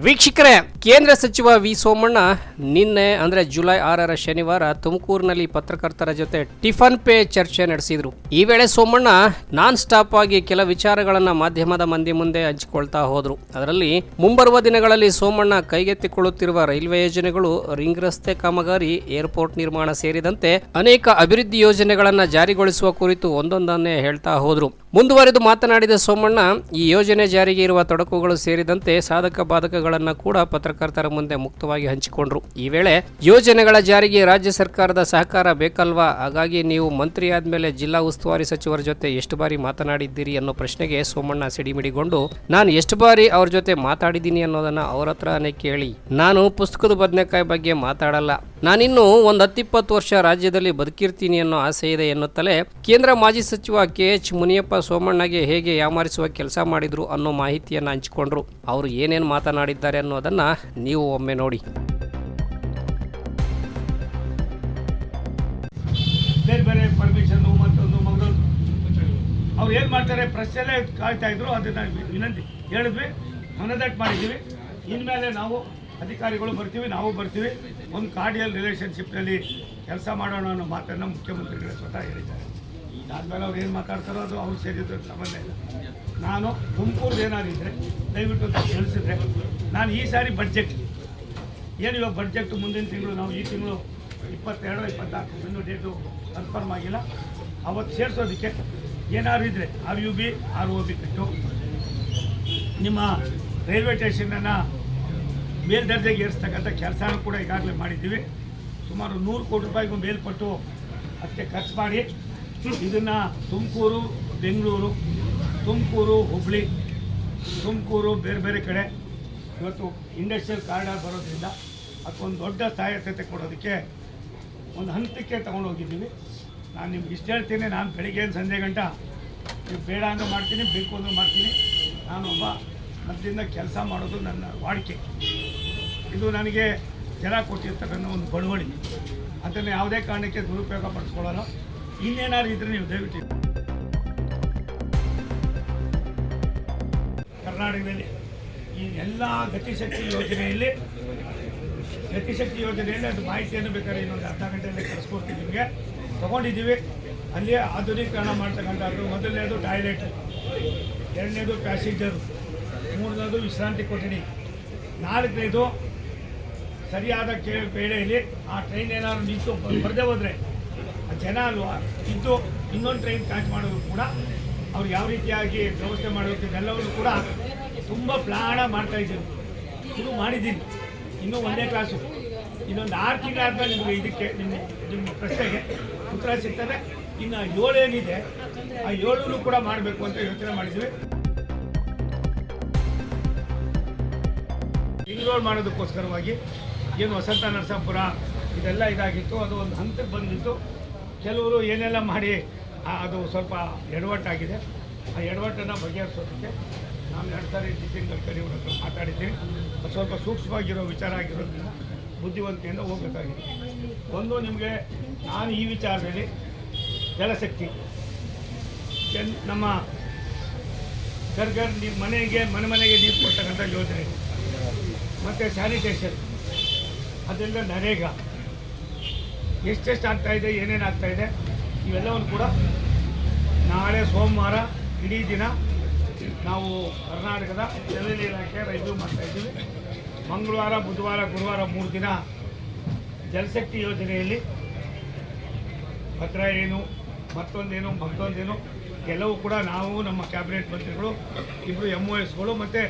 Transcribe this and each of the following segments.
ವೀಕ್ಷಕರೇ, ಕೇಂದ್ರ ಸಚಿವ ವಿ ಸೋಮಣ್ಣ ನಿನ್ನೆ, ಅಂದರೆ ಜುಲೈ ಆರರ ಶನಿವಾರ ತುಮಕೂರಿನಲ್ಲಿ ಪತ್ರಕರ್ತರ ಜೊತೆ ಟಿಫನ್ ಪೇ ಚರ್ಚೆ ನಡೆಸಿದರು. ಈ ವೇಳೆ ಸೋಮಣ್ಣ ನಾನ್ ಸ್ಟಾಪ್ ಆಗಿ ಕೆಲ ವಿಚಾರಗಳನ್ನು ಮಾಧ್ಯಮದ ಮಂದಿ ಮುಂದೆ ಹಂಚಿಕೊಳ್ತಾ ಹೋದರು. ಅದರಲ್ಲಿ ಮುಂಬರುವ ದಿನಗಳಲ್ಲಿ ಸೋಮಣ್ಣ ಕೈಗೆತ್ತಿಕೊಳ್ಳುತ್ತಿರುವ ರೈಲ್ವೆ ಯೋಜನೆಗಳು, ರಿಂಗ್ ರಸ್ತೆ ಕಾಮಗಾರಿ, ಏರ್ಪೋರ್ಟ್ ನಿರ್ಮಾಣ ಸೇರಿದಂತೆ ಅನೇಕ ಅಭಿವೃದ್ಧಿ ಯೋಜನೆಗಳನ್ನು ಜಾರಿಗೊಳಿಸುವ ಕುರಿತು ಒಂದೊಂದನ್ನೇ ಹೇಳ್ತಾ ಹೋದರು. ಮುಂದುವರೆದು ಮಾತನಾಡಿದ ಸೋಮಣ್ಣ, ಈ ಯೋಜನೆ ಜಾರಿಗೆ ಇರುವ ತೊಡಕುಗಳು ಸೇರಿದಂತೆ ಸಾಧಕ ಬಾಧಕಗಳನ್ನು ಕೂಡ ಪತ್ರಕರ್ತರ ಮುಂದೆ ಮುಕ್ತವಾಗಿ ಹಂಚಿಕೊಂಡ್ರು. ಈ ವೇಳೆ ಯೋಜನೆಗಳ ಜಾರಿಗೆ ರಾಜ್ಯ ಸರ್ಕಾರದ ಸಹಕಾರ ಬೇಕಲ್ವಾ? ಹಾಗಾಗಿ ನೀವು ಮಂತ್ರಿ ಆದ್ಮೇಲೆ ಜಿಲ್ಲಾ ಉಸ್ತುವಾರಿ ಸಚಿವರ ಜೊತೆ ಎಷ್ಟು ಬಾರಿ ಮಾತನಾಡಿದ್ದೀರಿ ಅನ್ನೋ ಪ್ರಶ್ನೆಗೆ ಸೋಮಣ್ಣ ಸಿಡಿಮಿಡಿಗೊಂಡು, ನಾನು ಎಷ್ಟು ಬಾರಿ ಅವ್ರ ಜೊತೆ ಮಾತಾಡಿದ್ದೀನಿ ಅನ್ನೋದನ್ನ ಅವ್ರ ಹತ್ರನೇ ಕೇಳಿ. ನಾನು ಪುಸ್ತಕದ ಬದನೆಕಾಯಿ ಬಗ್ಗೆ ಮಾತಾಡಲ್ಲ. ನಾನಿನ್ನು ಒಂದು ಹತ್ತಿಪ್ಪತ್ತು ವರ್ಷ ರಾಜ್ಯದಲ್ಲಿ ಬದುಕಿರ್ತೀನಿ ಅನ್ನೋ ಆಸೆ ಇದೆ ಎನ್ನುತ್ತಲೇ ಕೇಂದ್ರ ಮಾಜಿ ಸಚಿವ ಕೆ ಎಚ್ ಮುನಿಯಪ್ಪ ಸೋಮಣ್ಣಗೆ ಹೇಗೆ ಯಾಮಾರಿಸುವ ಕೆಲಸ ಮಾಡಿದ್ರು ಅನ್ನೋ ಮಾಹಿತಿಯನ್ನು ಹಂಚಿಕೊಂಡ್ರು. ಅವರು ಏನೇನು ಮಾತನಾಡಿದ್ದಾರೆ ಅನ್ನೋದನ್ನು ನೀವು ಒಮ್ಮೆ ನೋಡಿ. ಬೇರೆ ಬೇರೆ ಪರ್ಮಿಷನ್ನು ಮತ್ತೊಂದು ಮಗಳು ಅವ್ರು ಏನು ಮಾಡ್ತಾರೆ ಪ್ರೆಸ್ಸಲ್ಲೇ ಕಾಯ್ತಾ ಇದ್ರು, ಅದನ್ನ ವಿನಂತಿ. ಹೇಳಿದ್ವಿ ಮನದಟ್ಟು ಮಾಡಿದ್ದೀವಿ. ಇನ್ಮೇಲೆ ನಾವು ಅಧಿಕಾರಿಗಳು ಬರ್ತೀವಿ, ನಾವು ಬರ್ತೀವಿ. ಒಂದು ಕಾರ್ಡಿಯಲ್ ರಿಲೇಷನ್ಶಿಪ್ನಲ್ಲಿ ಕೆಲಸ ಮಾಡೋಣ ಅನ್ನೋ ಮಾತನ್ನು ಮುಖ್ಯಮಂತ್ರಿಗಳೇ ಸ್ವತಃ ಹೇಳಿದ್ದಾರೆ. ಇದಾದ್ಮೇಲೆ ಅವ್ರು ಏನು ಮಾತಾಡ್ತಾರೋ ಅದು ಅವ್ರು ಸೇರಿದ್ರೆ ಸಂಬಂಧ ಇಲ್ಲ. ನಾನು ತುಮಕೂರು ಏನಾದ್ರು ಇದ್ದರೆ ದಯವಿಟ್ಟು ಅಂತ ತಿಳಿಸಿದ್ರೆ ನಾನು ಈ ಸಾರಿ ಬಡ್ಜೆಟ್ ಏನು ಇವಾಗ ಬಡ್ಜೆಟ್ ಮುಂದಿನ ತಿಂಗಳು, ನಾವು ಈ ತಿಂಗಳು ಇಪ್ಪತ್ತೆರಡು ಇಪ್ಪತ್ನಾಲ್ಕು ಇನ್ನೂ ಡೇಟು ಕನ್ಫರ್ಮ್ ಆಗಿಲ್ಲ. ಅವತ್ತು ಸೇರಿಸೋದಕ್ಕೆ ಏನಾದ್ರು ಇದ್ದರೆ R U B R O B ಕಟ್ಟು ನಿಮ್ಮ ರೈಲ್ವೆ ಸ್ಟೇಷನನ್ನು ಮೇಲ್ದರ್ಜೆಗೆ ಏರಿಸ್ತಕ್ಕಂಥ ಕೆಲಸನೂ ಕೂಡ ಈಗಾಗಲೇ ಮಾಡಿದ್ದೀವಿ. ಸುಮಾರು ನೂರು ಕೋಟಿ ರೂಪಾಯಿಗೂ ಮೇಲ್ಪಟ್ಟು ಅದಕ್ಕೆ ಖರ್ಚು ಮಾಡಿ ಇದನ್ನು ತುಮಕೂರು, ಬೆಂಗಳೂರು, ತುಮಕೂರು ಹುಬ್ಳಿ, ತುಮಕೂರು ಬೇರೆ ಬೇರೆ ಕಡೆ ಇವತ್ತು ಇಂಡಸ್ಟ್ರಿಯಲ್ ಕಾರಿಡಾರ್ ಬರೋದ್ರಿಂದ ಅದಕ್ಕೊಂದು ದೊಡ್ಡ ಸಹಾಯತೆ ಕೊಡೋದಕ್ಕೆ ಒಂದು ಹಂತಕ್ಕೆ ತೊಗೊಂಡೋಗಿದ್ದೀವಿ ನಾನು ನಿಮ್ಗೆ ಇಷ್ಟು ಹೇಳ್ತೀನಿ, ನಾನು ಬೆಳಿಗ್ಗೆ ಸಂಜೆ ಗಂಟ ನೀವು ಬೇಡ ಅಂದ್ರೆ ಮಾಡ್ತೀನಿ, ಬೇಕು ಅಂದ್ರೆ ಮಾಡ್ತೀನಿ. ನಾನೊಬ್ಬ ಮದ್ದಿಂದ ಕೆಲಸ ಮಾಡೋದು ನನ್ನ ವಾಡಿಕೆ. ಇದು ನನಗೆ ಜನ ಕೊಟ್ಟಿರ್ತಕ್ಕಂಥ ಒಂದು ಬಳುವಳಿ. ಅದನ್ನು ಯಾವುದೇ ಕಾರಣಕ್ಕೆ ದುರುಪಯೋಗ ಪಡಿಸ್ಕೊಳ್ಳಲ್ಲ. ಇನ್ನೇನಾದ್ರು ಇದ್ರೆ ನೀವು ದಯವಿಟ್ಟು ಕರ್ನಾಟಕದಲ್ಲಿ ಈ ಎಲ್ಲ ಗತಿಶಕ್ತಿ ಯೋಜನೆಯಲ್ಲಿ ಗತಿಶಕ್ತಿ ಯೋಜನೆಯಲ್ಲಿ ಅದು ಮಾಹಿತಿಯನ್ನು ಬೇಕಾದ್ರೆ ಇನ್ನೊಂದು ಅರ್ಧ ಗಂಟೆಯಲ್ಲಿ ಕಳಿಸ್ಕೊಡ್ತೀವಿ ನಿಮಗೆ. ತಗೊಂಡಿದ್ದೀವಿ. ಅಲ್ಲಿ ಆಧುನೀಕರಣ ಮಾಡ್ತಕ್ಕಂಥದ್ದು. ಮೊದಲನೇದು ಟಾಯ್ಲೆಟ್, ಎರಡನೇದು ಪ್ಯಾಸೆಂಜರು, ಮೂರನೇದು ವಿಶ್ರಾಂತಿ ಕೊಠಡಿ, ನಾಲ್ಕನೇದು ಸರಿಯಾದ ಕೇಳಿ ವೇಳೆಯಲ್ಲಿ ಆ ಟ್ರೈನ್ ಏನಾದ್ರು ನಿಂತು ಬರದೇ ಹೋದರೆ ಜನ ಅಲ್ವಾ? ಇದ್ದು ಇನ್ನೊಂದು ಟ್ರೈನ್ ಕ್ಯಾಚ್ ಮಾಡೋದು ಕೂಡ ಅವ್ರು ಯಾವ ರೀತಿಯಾಗಿ ವ್ಯವಸ್ಥೆ ಮಾಡಬೇಕು ಇದೆಲ್ಲವನ್ನು ಕೂಡ ತುಂಬ ಪ್ಲಾಣ ಮಾಡ್ತಾ ಇದ್ದೀನಿ ಇದು ಮಾಡಿದ್ದೀನಿ. ಇನ್ನೂ ಒಂದೇ ಕ್ಲಾಸು ಇನ್ನೊಂದು ಆರು ತಿಂಗಳಾದ್ಮೇಲೆ ನಿಮಗೆ ಇದಕ್ಕೆ ನಿಮ್ಮ ನಿಮ್ಮ ಪ್ರಶ್ನೆಗೆ ಉತ್ತರ ಸಿಗ್ತದೆ. ಇನ್ನು ಏಳೇನಿದೆ, ಆ ಏಳೂ ಕೂಡ ಮಾಡಬೇಕು ಅಂತ ಯೋಚನೆ ಮಾಡಿದ್ವಿ ಇನ್ರೋಲ್ ಮಾಡೋದಕ್ಕೋಸ್ಕರವಾಗಿ ಏನು ವಸಂತ ನರಸಾಪುರ ಇದೆಲ್ಲ ಇದಾಗಿತ್ತು. ಅದು ಒಂದು ಹಂತಕ್ಕೆ ಬಂದಿತ್ತು. ಕೆಲವರು ಏನೆಲ್ಲ ಮಾಡಿ ಅದು ಸ್ವಲ್ಪ ಎಡವಟ್ಟಾಗಿದೆ. ಆ ಎಡವಟ್ಟನ್ನು ಬಗೆಹರಿಸೋದಕ್ಕೆ ನಾನು ಎರಡು ಸಾರಿ ನಿತಿನ್ ಗಡ್ಕರಿ ಅವ್ರ ಹತ್ರ ಮಾತಾಡಿದ್ದೀನಿ. ಸ್ವಲ್ಪ ಸೂಕ್ಷ್ಮವಾಗಿರೋ ವಿಚಾರ ಆಗಿರೋದ್ರಿಂದ ಬುದ್ಧಿವಂತಿಕೆಯಿಂದ ಹೋಗಬೇಕಾಗಿದೆ. ಒಂದು, ನಿಮಗೆ ನಾನು ಈ ವಿಚಾರದಲ್ಲಿ ಜಲಶಕ್ತಿ. ಜನ್ ನಮ್ಮ ಗರ್ಗರ್ ನಿಮ್ಮ ಮನೆಗೆ, ಮನೆ ಮನೆಗೆ ನೀರು ಕೊಡ್ತಕ್ಕಂಥ ಯೋಜನೆ. ಮತ್ತು ಸ್ಯಾನಿಟೇಷನ್. ಅದರಿಂದ ನರೇಗಾ. ಎಷ್ಟೆಷ್ಟು ಆಗ್ತಾ ಇದೆ, ಏನೇನು ಆಗ್ತಾ ಇದೆ, ಇವೆಲ್ಲವನ್ನು ಕೂಡ ನಾಳೆ ಸೋಮವಾರ ಇಡೀ ದಿನ ನಾವು ಕರ್ನಾಟಕದ ಜಲೀಯ ಇಲಾಖೆ ರೈಲು ಮಾಡ್ತಾ ಇದ್ದೀವಿ. ಮಂಗಳವಾರ, ಬುಧವಾರ, ಗುರುವಾರ ಮೂರು ದಿನ ಜಲಶಕ್ತಿ ಯೋಜನೆಯಲ್ಲಿ ಪತ್ರ ಏನು, ಮತ್ತೊಂದೇನು ಮತ್ತೊಂದೇನು, ಕೆಲವು ಕೂಡ ನಾವು ನಮ್ಮ ಕ್ಯಾಬಿನೆಟ್ ಮಂತ್ರಿಗಳು ಇಬ್ಬರು ಎಂ ಒ ಎಸ್ಗಳು ಮತ್ತು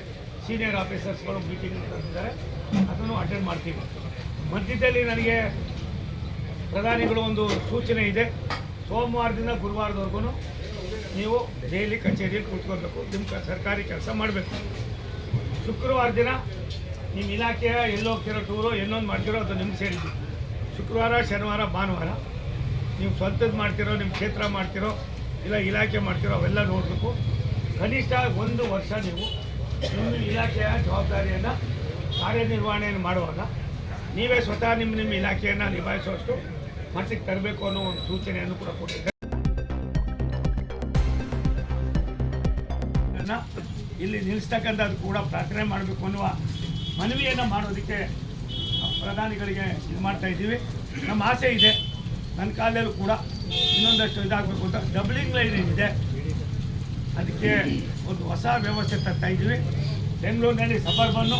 ಸೀನಿಯರ್ ಆಫೀಸರ್ಸ್ಗಳು ಮೀಟಿಂಗ್ ಕರೆದಿದ್ದಾರೆ ಅದನ್ನು ಅಟೆಂಡ್ ಮಾಡ್ತೀವಿ. ಮಧ್ಯದಲ್ಲಿ ನನಗೆ ಪ್ರಧಾನಿಗಳು ಒಂದು ಸೂಚನೆ ಇದೆ. ಸೋಮವಾರದಿಂದ ಗುರುವಾರದವರೆಗೂ ನೀವು ಡೈಲಿ ಕಚೇರಿಯಲ್ಲಿ ಕೂತ್ಕೋಬೇಕು ನಿಮ್ಮ ಸರ್ಕಾರಿ ಕೆಲಸ ಮಾಡಬೇಕು. ಶುಕ್ರವಾರ ದಿನ ನಿಮ್ಮ ಇಲಾಖೆಯ ಎಲ್ಲೋಗ್ತಿರೋ ಟೂರು ಎಲ್ಲೊಂದು ಮಾಡ್ತಿರೋ ಅದು ನಿಮ್ಗೆ ಸೇರಿದ್ದು. ಶುಕ್ರವಾರ, ಶನಿವಾರ, ಭಾನುವಾರ ನೀವು ಸ್ವಂತದ್ದು ಮಾಡ್ತಿರೋ, ನಿಮ್ಮ ಕ್ಷೇತ್ರ ಮಾಡ್ತಿರೋ, ಇಲ್ಲ ಇಲಾಖೆ ಮಾಡ್ತಿರೋ ಅವೆಲ್ಲ ನೋಡಬೇಕು. ಕನಿಷ್ಠ ಒಂದು ವರ್ಷ ನೀವು ನಿಮ್ಮ ಇಲಾಖೆಯ ಜವಾಬ್ದಾರಿಯನ್ನು ಕಾರ್ಯನಿರ್ವಹಣೆಯನ್ನು ಮಾಡುವಾಗ ನೀವೇ ಸ್ವತಃ ನಿಮ್ಮ ನಿಮ್ಮ ಇಲಾಖೆಯನ್ನು ನಿಭಾಯಿಸುವಷ್ಟು ಮಟ್ಟಿಗೆ ತರಬೇಕು ಅನ್ನೋ ಒಂದು ಸೂಚನೆಯನ್ನು ಕೂಡ ಕೊಟ್ಟಿದ್ದಾರೆ. ಇಲ್ಲಿ ನಿಲ್ಲಿಸ್ತಕ್ಕಂಥದ್ದು ಕೂಡ ಪ್ರಾರ್ಥನೆ ಮಾಡಬೇಕು ಅನ್ನುವ ಮನವಿಯನ್ನು ಮಾಡೋದಕ್ಕೆ ಪ್ರಧಾನಿಗಳಿಗೆ ಇದು ಮಾಡ್ತಾ ಇದ್ದೀವಿ. ನಮ್ಮ ಆಸೆ ಇದೆ. ನನ್ನ ಕಾಲದಲ್ಲೂ ಕೂಡ ಇನ್ನೊಂದಷ್ಟು ಇದಾಗಬೇಕು ಅಂತ ಡಬ್ಲಿಂಗ್ ಲೈನ್ ಏನಿದೆ, ಅದಕ್ಕೆ ಒಂದು ಹೊಸ ವ್ಯವಸ್ಥೆ ತರ್ತಾ ಇದ್ದೀವಿ. ಬೆಂಗಳೂರಿನಲ್ಲಿ ಸಬರ್ಬನ್ನು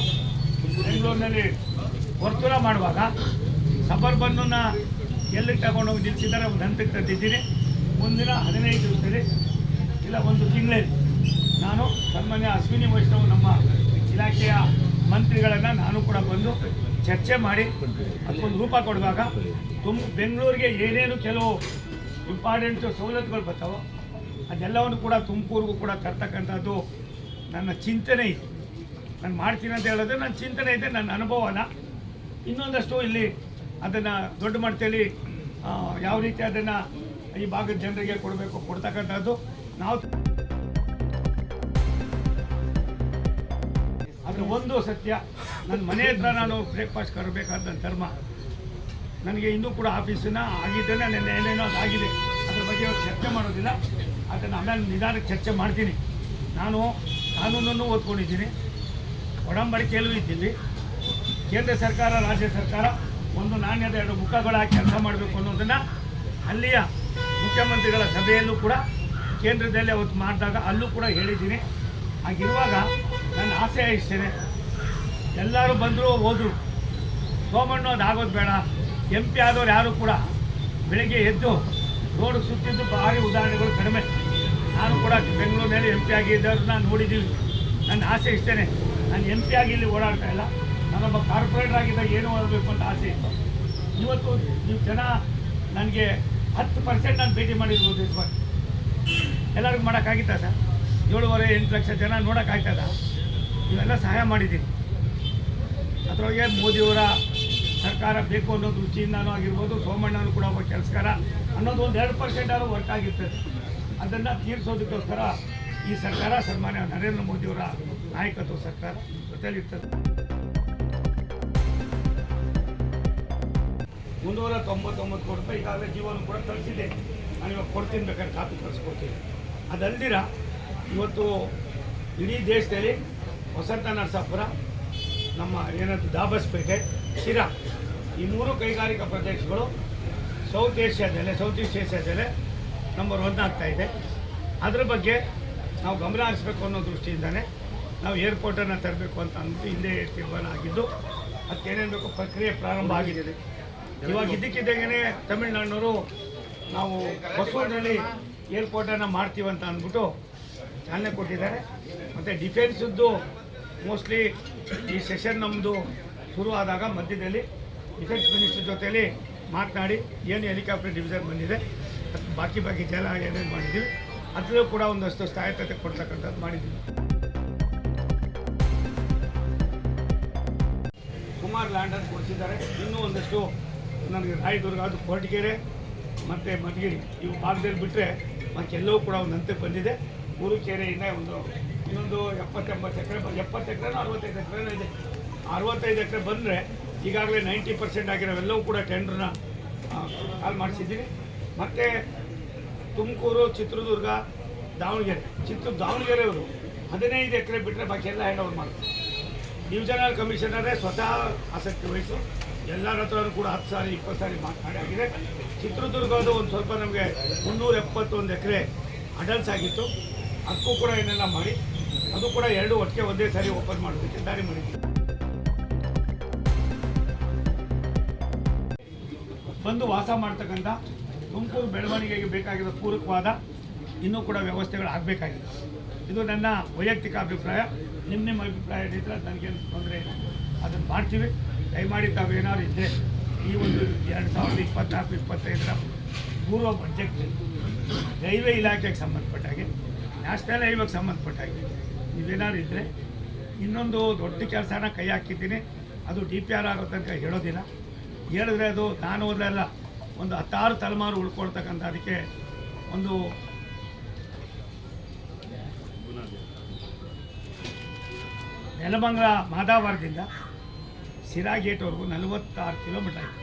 ಬೆಂಗಳೂರಿನಲ್ಲಿ ವರ್ತುಲ ಮಾಡುವಾಗ ಸಬರ್ಬನ್ನನ್ನು ಎಲ್ಲಿಗೆ ತಗೊಂಡೋಗಿ ನಿಲ್ಲಿಸಿದ್ದಾರೆ ಒಂದು ಹಂತಕ್ಕೆ ತಂದಿದ್ದೀನಿ. ಮುಂದಿನ ಹದಿನೈದು ದಿವಸದಲ್ಲಿ, ಇಲ್ಲ, ಒಂದು ತಿಂಗಳಲ್ಲಿ ನಾನು ಸನ್ಮಾನ್ಯ ಅಶ್ವಿನಿ ವೈಷ್ಣವ್ ನಮ್ಮ ಇಲಾಖೆಯ ಮಂತ್ರಿಗಳನ್ನು ನಾನು ಕೂಡ ಬಂದು ಚರ್ಚೆ ಮಾಡಿ, ಅದಕ್ಕೊಂದು ರೂಪ ಕೊಡುವಾಗ ತುಂಬ ಬೆಂಗಳೂರಿಗೆ ಏನೇನು ಕೆಲವು ಇಂಪಾರ್ಟೆಂಟ್ ಸವಲತ್ತುಗಳು ಬರ್ತಾವೋ, ಅದೆಲ್ಲವನ್ನು ಕೂಡ ತುಮಕೂರಿಗೂ ಕೂಡ ತರ್ತಕ್ಕಂಥದ್ದು ನನ್ನ ಚಿಂತನೆ ಇದೆ. ನಾನು ಮಾಡ್ತೀನಿ ಅಂತ ಹೇಳೋದು, ನನ್ನ ಚಿಂತನೆ ಇದೆ, ನನ್ನ ಅನುಭವನ. ಇನ್ನೊಂದಷ್ಟು ಇಲ್ಲಿ ಅದನ್ನು ದೊಡ್ಡ ಮಟ್ಟದಲ್ಲಿ ಯಾವ ರೀತಿ ಅದನ್ನು ಈ ಭಾಗದ ಜನರಿಗೆ ಕೊಡಬೇಕು, ಕೊಡ್ತಕ್ಕಂಥದ್ದು ನಾವು ಅದು ಒಂದು ಸತ್ಯ. ನನ್ನ ಮನೆ ಹತ್ರ ನಾನು ಬ್ರೇಕ್ಫಾಸ್ಟ್ ಕರಬೇಕಾದ ಧರ್ಮ. ನನಗೆ ಇನ್ನೂ ಕೂಡ ಆಫೀಸಿನ ಆಗಿದ್ದೇನೆ, ನೆನ್ನೆ ಏನೇನೋ ಅದಾಗಿದೆ ಅದ್ರ ಬಗ್ಗೆ ಚರ್ಚೆ ಮಾಡೋದಿಲ್ಲ. ಅದನ್ನು ಆಮೇಲೆ ನಿಧಾನಕ್ಕೆ ಚರ್ಚೆ ಮಾಡ್ತೀನಿ. ನಾನು ಕಾನೂನನ್ನು ಓದ್ಕೊಂಡಿದ್ದೀನಿ. ಒಡಂಬಡಿಕೆಯಲ್ಲೂ ಇದ್ದೀನಿ. ಕೇಂದ್ರ ಸರ್ಕಾರ, ರಾಜ್ಯ ಸರ್ಕಾರ ಒಂದು ನಾಣ್ಯದ ಎರಡು ಮುಖಗಳ ಕೆಲಸ ಮಾಡಬೇಕು ಅನ್ನೋದನ್ನು ಅಲ್ಲಿಯ ಮುಖ್ಯಮಂತ್ರಿಗಳ ಸಭೆಯಲ್ಲೂ ಕೂಡ ಕೇಂದ್ರದಲ್ಲಿ ಅವತ್ತು ಮಾಡಿದಾಗ ಅಲ್ಲೂ ಕೂಡ ಹೇಳಿದ್ದೀನಿ. ಹಾಗಿರುವಾಗ ನನ್ನ ಆಸೆ ಇಷ್ಟೇ ಎಲ್ಲರೂ ಬಂದರೂ ಹೋದರು ಸೋಮಣ್ಣು ಆಗೋದು ಬೇಡ. ಎಂ ಪಿ ಆದವ್ರು ಯಾರು ಕೂಡ ಬೆಳಿಗ್ಗೆ ಎದ್ದು ರೋಡ್ ಸುತ್ತಿದ್ದು ಭಾರಿ ಉದಾಹರಣೆಗಳು ಕಡಿಮೆ. ನಾನು ಕೂಡ ಬೆಂಗಳೂರಿನಲ್ಲಿ ಎಂ ಪಿ ಆಗಿದ್ದವ್ರನ್ನ ನೋಡಿದ್ದೀವಿ. ನನ್ನ ಆಸೆ ಇಷ್ಟೇ ನಾನು ಎಂ ಪಿ ಆಗಿ ಇಲ್ಲಿ ಓಡಾಡ್ತಾ ಇಲ್ಲ. ನಾನೊಬ್ಬ ಕಾರ್ಪೊರೇಟರ್ ಆಗಿದ್ದಾಗ ಏನು ಮಾಡಬೇಕು ಅಂತ ಆಸೆ ಇತ್ತು. ಇವತ್ತು ನೀವು ಜನ ನನಗೆ ಹತ್ತು ಪರ್ಸೆಂಟ್ ನಾನು ಭೇಟಿ ಮಾಡಿರ್ಬೋದು ಇವಾಗ ಎಲ್ಲರಿಗೂ ಮಾಡೋಕ್ಕಾಗಿತ್ತಾ ಸರ್? ಏಳುವರೆ, ಎಂಟು ಲಕ್ಷ ಜನ ನೋಡೋಕ್ಕಾಗ್ತದ ಇವೆಲ್ಲ ಸಹಾಯ ಮಾಡಿದ್ದೀನಿ. ಅದರೊಳಗೆ ಮೋದಿಯವರ ಸರ್ಕಾರ ಬೇಕು ಅನ್ನೋದು ರುಚಿಯಿಂದನೂ ಆಗಿರ್ಬೋದು, ಸೋಮಣ್ಣನೂ ಕೂಡ ಒಬ್ಬ ಕೆಲಸಕರ ಅನ್ನೋದು ಒಂದು ಎರಡು ಪರ್ಸೆಂಟ್ ಆದರೂ ವರ್ಕ್ ಆಗಿರ್ತದೆ. ಅದನ್ನು ತೀರಿಸೋದಕ್ಕೋಸ್ಕರ ಈ ಸರ್ಕಾರ ಸನ್ಮಾನ್ಯ ನರೇಂದ್ರ ಮೋದಿಯವರ ನಾಯಕತ್ವ ಸರ್ಕಾರ ಜೊತೆಲಿರ್ತದೆ. ಮುನ್ನೂರ ತೊಂಬತ್ತೊಂಬತ್ತು ಕೋಟಿ ರೂಪಾಯಿ ಈಗಾಗಲೇ ಜೀವನ ಕೂಡ ತರಿಸಿದೆ ನಾನು ಇವಾಗ ಕೊಡ್ತೀನಿ ಬೇಕಾದ್ರೆ ಕಾಪಿ ಕಳಿಸ್ಕೊಡ್ತೀನಿ. ಅದಲ್ದಿರ ಇವತ್ತು ಇಡೀ ದೇಶದಲ್ಲಿ ವಸಂತ ನರಸಾಪುರ, ನಮ್ಮ ಏನಂತ ದಾಬಸ್ಪೇಟೆ, ಶಿರಾ ಈ ಮೂರು ಕೈಗಾರಿಕಾ ಪ್ರದೇಶಗಳು ಸೌತ್ ಏಷ್ಯಾದಲ್ಲೇ ಸೌತ್ ಈಸ್ಟ್ ಏಷ್ಯಾದಲ್ಲೇ ನಂಬರ್ ಒನ್ ಆಗ್ತಾ ಇದೆ. ಅದ್ರ ಬಗ್ಗೆ ನಾವು ಗಮನ ಹರಿಸ್ಬೇಕು ಅನ್ನೋ ದೃಷ್ಟಿಯಿಂದಲೇ ನಾವು ಏರ್ಪೋರ್ಟನ್ನು ತರಬೇಕು ಅಂತ ಅಂದ್ಬಿಟ್ಟು ಹಿಂದೆ ತೀರ್ಮಾನ ಆಗಿದ್ದು, ಅದಕ್ಕೆ ಏನೇನು ಬೇಕು ಪ್ರಕ್ರಿಯೆ ಪ್ರಾರಂಭ ಆಗಿದೆ. ಇವಾಗ ಇದ್ದಕ್ಕಿದ್ದಾಗೇ ತಮಿಳ್ನಾಡಿನವರು ನಾವು ಹೊಸೂರಿನಲ್ಲಿ ಏರ್ಪೋರ್ಟನ್ನು ಅಂತ ಅಂದ್ಬಿಟ್ಟು ಚಾಲನೆ ಕೊಟ್ಟಿದ್ದಾರೆ. ಮತ್ತು ಡಿಫೆನ್ಸದ್ದು ಮೋಸ್ಟ್ಲಿ ಈ ಸೆಷನ್ ನಮ್ಮದು ಶುರು ಆದಾಗ ಮಧ್ಯದಲ್ಲಿ ಡಿಫೆನ್ಸ್ ಮಿನಿಸ್ಟರ್ ಜೊತೆಯಲ್ಲಿ ಮಾತನಾಡಿ ಏನು ಹೆಲಿಕಾಪ್ಟರ್ ಡಿವಿಷನ್ ಬಂದಿದೆ. ಬಾಕಿ ಬಾಕಿ ಜಲ ಏನೇನು ಮಾಡಿದ್ದೀವಿ. ಅದರಲ್ಲೂ ಕೂಡ ಒಂದಷ್ಟು ಸ್ಥಾಯಕತೆ ಕೊಡ್ತಕ್ಕಂಥದ್ದು ಮಾಡಿದ್ದೀವಿ. ಕುಮಾರ್ ಲ್ಯಾಂಡರ್ ಕೊಡಿಸಿದ್ದಾರೆ. ಇನ್ನೂ ಒಂದಷ್ಟು ನನಗೆ ರಾಯದುರ್ಗ ಅದು ಕೊರಟಗೆರೆ ಮತ್ತು ಮಧುಗಿರಿ ಇವು ಭಾಗದಲ್ಲಿ ಬಿಟ್ಟರೆ ಎಲ್ಲವೂ ಕೂಡ ಒಂದು ಹಂತಕ್ಕೆ ಬಂದಿದೆ. ಕೆರೆಯಿಂದ ಒಂದು ಇನ್ನೊಂದು ಎಪ್ಪತ್ತೆಂಬತ್ತು ಎಕರೆ ಎಪ್ಪತ್ತು ಎಕರೆನೋ ಅರವತ್ತೈದು ಎಕರೆನೋ ಇದೆ. ಅರವತ್ತೈದು ಎಕರೆ ಬಂದರೆ ಈಗಾಗಲೇ ನೈಂಟಿ ಪರ್ಸೆಂಟ್ ಆಗಿರೋವೆಲ್ಲವೂ ಕೂಡ ಟೆಂಡ್ರನ್ನ ಕಾಲ್ ಮಾಡಿಸಿದ್ದೀನಿ. ಮತ್ತು ತುಮಕೂರು, ಚಿತ್ರದುರ್ಗ, ದಾವಣಗೆರೆ, ಚಿತ್ರ, ದಾವಣಗೆರೆಯವರು ಹದಿನೈದು ಎಕರೆ ಬಿಟ್ಟರೆ ಬಾಕಿ ಎಲ್ಲ ಹ್ಯಾಂಡ್ ಓವರ್ ಮಾಡ್ತಾರೆ ಡಿವಿಷನಲ್ ಕಮಿಷನರೇ ಸ್ವತಃ ಆಸಕ್ತಿ ವಹಿಸು. ಎಲ್ಲರ ಹತ್ರನೂ ಕೂಡ ಹತ್ತು ಸಾರಿ, ಇಪ್ಪತ್ತು ಸಾರಿ ಮಾತನಾಡಿ ಆಗಿದೆ. ಚಿತ್ರದುರ್ಗದ ಒಂದು ಸ್ವಲ್ಪ ನಮಗೆ ಮುನ್ನೂರ ಎಪ್ಪತ್ತೊಂದು ಎಕರೆ ಅಡಲ್ಸ್ ಆಗಿತ್ತು. ಅದಕ್ಕೂ ಕೂಡ ಏನೆಲ್ಲ ಮಾಡಿ, ಅದು ಕೂಡ ಎರಡು ಒಟ್ಟಿಗೆ ಒಂದೇ ಸಾರಿ ಓಪನ್ ಮಾಡೋದಕ್ಕೆ ದಾರಿ ಮಾಡಿದ್ವಿ ಬಂದು ವಾಸ ಮಾಡ್ತಕ್ಕಂಥ ತುಮಕೂರು ಬೆಳವಣಿಗೆಗೆ ಬೇಕಾಗಿರೋ ಪೂರಕವಾದ ಇನ್ನೂ ಕೂಡ ವ್ಯವಸ್ಥೆಗಳು ಆಗಬೇಕಾಗಿದೆ. ಇದು ನನ್ನ ವೈಯಕ್ತಿಕ ಅಭಿಪ್ರಾಯ. ನಿಮ್ಮ ನಿಮ್ಮ ಅಭಿಪ್ರಾಯ ಇದ್ರೆ ನನಗೇನು ತೊಂದರೆ ಇಲ್ಲ. ಅದನ್ನು ಮಾಡ್ತೀವಿ. ದಯಮಾಡಿ ತಾವೇನಾದ್ರು ಇದ್ದರೆ ಈ ಒಂದು ಎರಡು ಸಾವಿರದ ಇಪ್ಪತ್ನಾಲ್ಕು, ಇಪ್ಪತ್ತೈದರ ಪೂರ್ವ ಬಜೆಟ್ ರೈಲ್ವೆ ಇಲಾಖೆಗೆ ಸಂಬಂಧಪಟ್ಟ ಹಾಗೆ ನ್ಯಾಷನಲ್ ಹೈವೇಗೆ ಸಂಬಂಧಪಟ್ಟ ಹಾಗೆ ನೀವೇನಾದ್ರು ಇದ್ದರೆ ಇನ್ನೊಂದು ದೊಡ್ಡ ಕೆಲಸನ ಕೈ ಹಾಕಿದ್ದೀನಿ. ಅದು ಡಿ ಪಿ ಆರ್ ಆಗೋ ತನಕ ಹೇಳೋದಿಲ್ಲ. ಹೇಳಿದ್ರೆ ಅದು ನಾನು ಹೋದ್ರೆಲ್ಲ ಒಂದು ಹತ್ತಾರು ತಲೆಮಾರು ಉಳ್ಕೊಳ್ತಕ್ಕಂಥ ಅದಕ್ಕೆ ಒಂದು ನೆಲಮಂಗಲ ಮಾದಾವರದಿಂದ ಸಿರಾ ಗೇಟ್ವರೆಗೂ ನಲವತ್ತಾರು ಕಿಲೋಮೀಟರ್ ಆಯಿತು.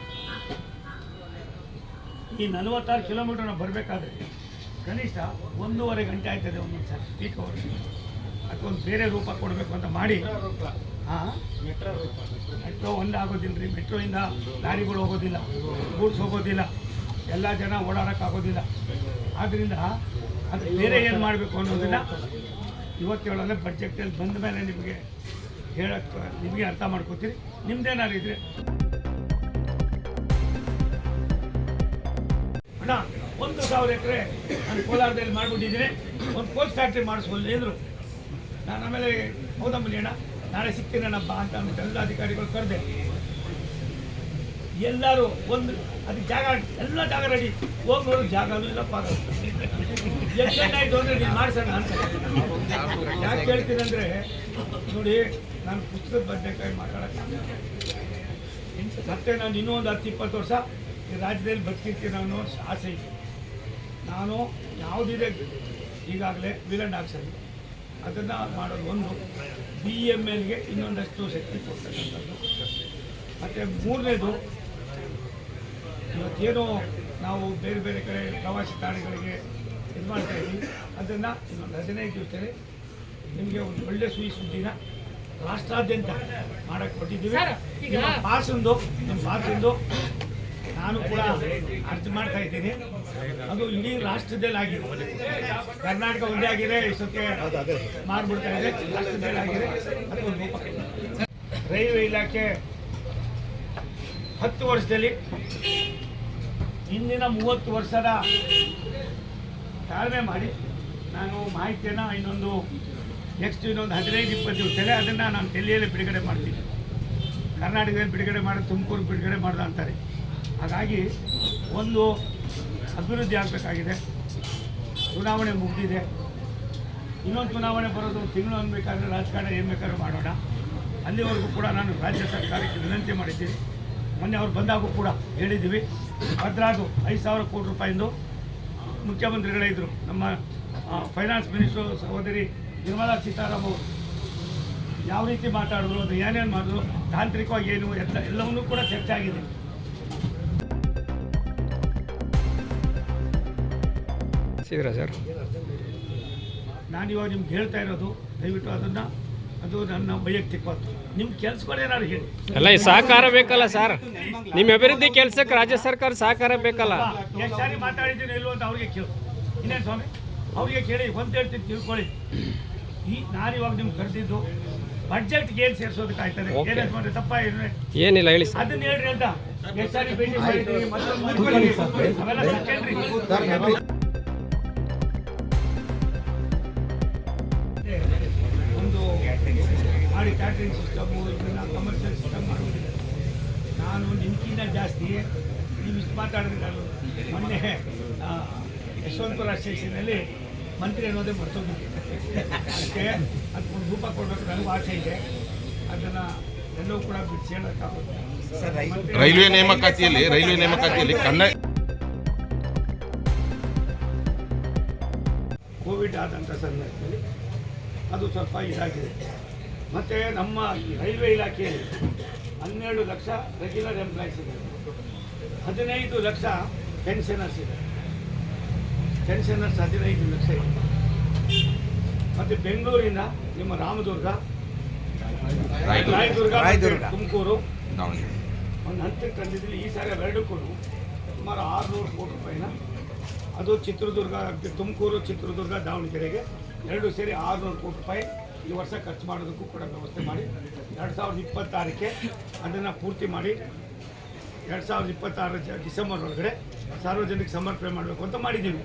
ಈ ನಲವತ್ತಾರು ಕಿಲೋಮೀಟರ್ ಬರಬೇಕಾದ್ರೆ ಕನಿಷ್ಠ ಒಂದೂವರೆ ಗಂಟೆ ಆಯ್ತದೆ ಒಂದೊಂದು ಸಲ ಪೀಕ್ ಅವರ್ ಅದಕ್ಕೊಂದು ಬೇರೆ ರೂಪ ಕೊಡಬೇಕು ಅಂತ ಮಾಡಿ. ಹಾಂ ಮೆಟ್ರೋ ಒಂದು ಆಗೋದಿಲ್ಲ ರೀ ಮೆಟ್ರೋಯಿಂದ ಲಾರಿಗಳು ಹೋಗೋದಿಲ್ಲ ಗೂಡ್ಸ್ ಹೋಗೋದಿಲ್ಲ, ಎಲ್ಲ ಜನ ಓಡಾಡೋಕ್ಕಾಗೋದಿಲ್ಲ ಆದ್ದರಿಂದ ಅದು ಬೇರೆ ಏನು ಮಾಡಬೇಕು ಅನ್ನೋದನ್ನ ಇವತ್ತೇಳಲ್ಲೇ ಬಡ್ಜೆಟಲ್ಲಿ ಬಂದ ಮೇಲೆ ನಿಮಗೆ ಹೇಳಕ್ಕೆ ನಿಮಗೆ ಅರ್ಥ ಮಾಡ್ಕೋತೀರಿ ನಿಮ್ದೇನಾರು ಇದ್ರೆ. ಅಣ್ಣ, ಒಂದು ಸಾವಿರ ಎಕರೆ ನಾನು ಕೋಲಾರದಲ್ಲಿ ಮಾಡಿಬಿಟ್ಟಿದ್ದೀನಿ. ಒಂದು ಕೋಚ್ ಫ್ಯಾಕ್ಟ್ರಿ ಮಾಡಿಸ್ಬೋದು ಎಂದರು ನಾನು ಆಮೇಲೆ ಹೌದಮ್ಮ ಅಣ್ಣ, ನಾಳೆ ಸಿಗ್ತೀನಣ್ಣಪ್ಪ ಅಂತ ಎಲ್ಲ ಅಧಿಕಾರಿಗಳು ಕರೆದೆ. ಎಲ್ಲರೂ ಒಂದು ಅದಕ್ಕೆ ಜಾಗ ಎಲ್ಲ ಜಾಗ ರೆಡಿ ಹೋಗಿ ಜಾಗ ಇಲ್ಲಪ್ಪ. ಗಂಟೆ ಅಂದರೆ ನೀನು ಮಾಡಿಸೋಣ ಅಂತ. ಯಾಕೆ ಹೇಳ್ತೀನಿ ಅಂದರೆ ನೋಡಿ, ನಾನು ಪುಸ್ತಕದ ಬದನೆಕಾಯಿ ಮಾತಾಡೋಕ್ಕೆ ಮತ್ತೆ ನಾನು ಇನ್ನೂ ಒಂದು ಹತ್ತು ಇಪ್ಪತ್ತು ವರ್ಷ ಈ ರಾಜ್ಯದಲ್ಲಿ ಬದುಕಿರ್ತೀನಿ ಅನ್ನೋ ಆಸೆ ಇದೆ. ನಾನು ಯಾವುದಿದೆ ಈಗಾಗಲೇ ವಿಲಂಡ್ ಹಾಕ್ಸೋದು ಅದನ್ನು ಮಾಡೋದು ಒಂದು. ಬಿ ಎಂ ಎಲ್ಗೆ ಇನ್ನೊಂದಷ್ಟು ಶಕ್ತಿ ಕೊಡ್ತಕ್ಕಂಥದ್ದು. ಮತ್ತು ಮೂರನೇದು, ಇವತ್ತೇನೋ ನಾವು ಬೇರೆ ಬೇರೆ ಕಡೆ ಪ್ರವಾಸಿ ತಾಣಗಳಿಗೆ ಮಾಡ್ತಾ ಇದ್ದೀವಿ ಅದನ್ನು ಇನ್ನೊಂದು ಹದಿನೈದು ದಿವಸದಲ್ಲಿ ನಿಮಗೆ ಒಂದು ಒಳ್ಳೆ ಸುಯಿ ಸುದ್ದಿನ ರಾಷ್ಟ್ರಾದ್ಯಂತ ಮಾಡಕ್ಕೆ ಕೊಟ್ಟಿದ್ದೀವಿ. ನಿಮ್ಮ ಪಾಸೊಂದು ನಿಮ್ಮ ಪಾಸೊಂದು ನಾನು ಕೂಡ ಅರ್ಜಿ ಮಾಡ್ತಾ ಇದ್ದೀನಿ ಅದು ಇಡೀ ರಾಷ್ಟ್ರದಲ್ಲಿ ಆಗಿದೆ ಕರ್ನಾಟಕ ಒಂದೇ ಆಗಿದೆ ಇಷ್ಟಕ್ಕೆ ಮಾರ್ಬಿಡ್ತಾ ಇದೆ ರಾಷ್ಟ್ರದಲ್ಲಿ ಆಗಿದೆ ಅದು ಒಂದು ರೂಪ. ರೈಲ್ವೆ ಇಲಾಖೆ ಹತ್ತು ವರ್ಷದಲ್ಲಿ ಹಿಂದಿನ ಮೂವತ್ತು ವರ್ಷದ ತಾಳ್ಮೆ ಮಾಡಿ ನಾನು ಮಾಹಿತಿಯನ್ನು ಇನ್ನೊಂದು ನೆಕ್ಸ್ಟ್ ಇನ್ನೊಂದು ಹದಿನೈದು, ಇಪ್ಪತ್ತು ದಿವಸದಲ್ಲೇ ಅದನ್ನು ನಾನು ಡೆಲ್ಲಿಯಲ್ಲಿ ಬಿಡುಗಡೆ ಮಾಡ್ತೀನಿ. ಕರ್ನಾಟಕದಲ್ಲಿ ಬಿಡುಗಡೆ ಮಾಡಿ ತುಮಕೂರು ಬಿಡುಗಡೆ ಮಾಡ್ದ ಅಂತಾರೆ. ಹಾಗಾಗಿ ಒಂದು ಅಭಿವೃದ್ಧಿ ಆಗಬೇಕಾಗಿದೆ. ಚುನಾವಣೆ ಮುಗಿದಿದೆ. ಇನ್ನೊಂದು ಚುನಾವಣೆ ಬರೋದು ತಿಂಗಳು ಅನ್ಬೇಕಾದ್ರೆ ರಾಜಕಾರಣ ಏನು ಬೇಕಾದ್ರೂ ಮಾಡೋಣ. ಅಲ್ಲಿವರೆಗೂ ಕೂಡ ನಾನು ರಾಜ್ಯ ಸರ್ಕಾರಕ್ಕೆ ವಿನಂತಿ ಮಾಡಿದ್ದೀನಿ. ಮೊನ್ನೆ ಅವ್ರು ಬಂದಾಗೂ ಕೂಡ ಹೇಳಿದ್ದೀವಿ. ಭದ್ರಾದು ಐದು ಸಾವಿರ ಕೋಟಿ ರೂಪಾಯಿಂದು ಮುಖ್ಯಮಂತ್ರಿಗಳೇ ಇದ್ದರು ನಮ್ಮ ಫೈನಾನ್ಸ್ ಮಿನಿಸ್ಟ್ರು ಸಹೋದರಿ ನಿರ್ಮಲಾ ಸೀತಾರಾಮ್ ಅವರು. ಯಾವ ರೀತಿ ಮಾತಾಡಿದ್ರು ಅದು ಏನೇನು ಮಾಡಿದ್ರು ತಾಂತ್ರಿಕವಾಗಿ ಏನು ಎಲ್ಲ ಎಲ್ಲವನ್ನೂ ಕೂಡ ಚರ್ಚೆ ಆಗಿದೆ. ಸಿಗ್ರಾ ಸರ್? ನಾನು ಇವಾಗ ನಿಮ್ಗೆ ಹೇಳ್ತಾ ಇರೋದು ದಯವಿಟ್ಟು ಅದನ್ನು ಅದು ನನ್ನ ವೈಯಕ್ತಿಕವಾದ್ದು ನಿಮ್ಮ ಕೆಲ್ಸಗಳೇನಾದ್ರು ಹೇಳಿ? ಅಲ್ಲ ಈ ಸಹಕಾರ ಬೇಕಲ್ಲ ಸರ್? ನಿಮ್ಮ ಅಭಿವೃದ್ಧಿ ಕೆಲಸಕ್ಕೆ ರಾಜ್ಯ ಸರ್ಕಾರ ಸಹಕಾರ ಬೇಕಲ್ಲ? ಎಷ್ಟು ಸಾರಿ ಮಾತಾಡಿದ್ದೀನಿ ಇಲ್ವೋ ಅಂತ ಅವ್ರಿಗೆ ಕೇಳು. ಇನ್ನೇನು ಸ್ವಾಮಿ? ಅವ್ರಿಗೆ ಕೇಳಿ ಒಂದು ಹೇಳ್ತೀನಿ ತಿಳ್ಕೊಳ್ಳಿ. ಈ ನಾನು ಇವಾಗ ನಿಮ್ಗೆ ಕರೆದಿದ್ದು ಬಡ್ಜೆಟ್ಗೆ ಏನು ಸೇರಿಸೋದಕ್ಕಾಯ್ತದೆ Okay. ಏನೇನು ಅಂದ್ರೆ ತಪ್ಪ ಏನು? ಏನಿಲ್ಲ ಹೇಳಿ ಸರ್. ಅದನ್ನ ಹೇಳ್ರಿ ಅಂತ. ಎಷ್ಟು ಸಾರಿ ಭೇಟಿ ಮಾಡಿದ್ದೀವಿ ಮತ್ತೊಂದು. ಅವೆಲ್ಲ ಸೆಕೆಂಡ್ರಿ ಮಾಡಿ ಕ್ಯಾಟ್ರಿಂಗ್ ಸಿಸ್ಟಮು ಇದನ್ನ ಕಮರ್ಷಿಯಲ್ ಸಿಸ್ಟಮ್ ಮಾಡುವುದಿಲ್ಲ ನಾನು ನಿಮ್ಗಿಂತ ಜಾಸ್ತಿ ನೀವು ಇಷ್ಟು ಮಾತಾಡಿದ್ರೆ ನಾನು ಮೊನ್ನೆ ಆ, ಯಶವಂತಪುರ ಸ್ಟೇಷನಲ್ಲಿ ಮಂತ್ರಿ ಅನ್ನೋದೇ ಮರ್ತೋಗಿದ್ದೆ ಅದಕ್ಕೆ ಅದಕ್ಕೊಂದು ರೂಪ ಕೊಡಬೇಕು ನನಗೂ ಆಸೆ ಇದೆ. ಅದನ್ನು ಎಲ್ಲವೂ ಕೂಡ ಬಿಡಿಸಿ ಹೇಳೋಕ್ಕಾಗುತ್ತೆ ರೈಲ್ವೆ ನೇಮಕಾತಿಯಲ್ಲಿ ರೈಲ್ವೆ ನೇಮಕಾತಿಯಲ್ಲಿ ಕನ್ನಡ ಕೋವಿಡ್ ಆದಂಥ ಸಂದರ್ಭದಲ್ಲಿ ಅದು ಸ್ವಲ್ಪ ಇದಾಗಿದೆ. ಮತ್ತು ನಮ್ಮ ಈ ರೈಲ್ವೆ ಇಲಾಖೆಯಲ್ಲಿ ಹನ್ನೆರಡು ಲಕ್ಷ ರೆಗ್ಯುಲರ್ ಎಂಪ್ಲಾಯ್ಸ್ ಇದೆ ಹದಿನೈದು ಲಕ್ಷ ಪೆನ್ಷನರ್ಸ್ ಇದೆ ಪೆನ್ಷನರ್ಸ್ ಹದಿನೈದು ಲಕ್ಷ ಇದೆ ಮತ್ತು ಬೆಂಗಳೂರಿನ ನಿಮ್ಮ ರಾಮದುರ್ಗ ರಾಯದುರ್ಗ. ತುಮಕೂರು. ಒಂದು ಹಂತಕ್ಕೆ ತಂದಿದ್ವಿ ಈ ಸಾರಿ ಅವೆರಡಕ್ಕೂ ಸುಮಾರು ಆರುನೂರು ಕೋಟಿ ರೂಪಾಯಿನ. ಅದು ಚಿತ್ರದುರ್ಗ ತುಮಕೂರು ಚಿತ್ರದುರ್ಗ ದಾವಣಗೆರೆಗೆ ಎರಡು ಸೇರಿ ಆರುನೂರು ಕೋಟಿ ರೂಪಾಯಿ ಈ ವರ್ಷ ಖರ್ಚು ಮಾಡೋದಕ್ಕೂ ಕೂಡ ವ್ಯವಸ್ಥೆ ಮಾಡಿ. ಎರಡು ಸಾವಿರದ ಇಪ್ಪತ್ತಾರಕ್ಕೆ ಅದನ್ನು ಪೂರ್ತಿ ಮಾಡಿ. ಎರಡು ಸಾವಿರದ ಇಪ್ಪತ್ತಾರರ ಡಿಸೆಂಬರ್ ಒಳಗಡೆ ಸಾರ್ವಜನಿಕ ಸಮರ್ಪಣೆ ಮಾಡಬೇಕು ಅಂತ ಮಾಡಿದ್ದೀವಿ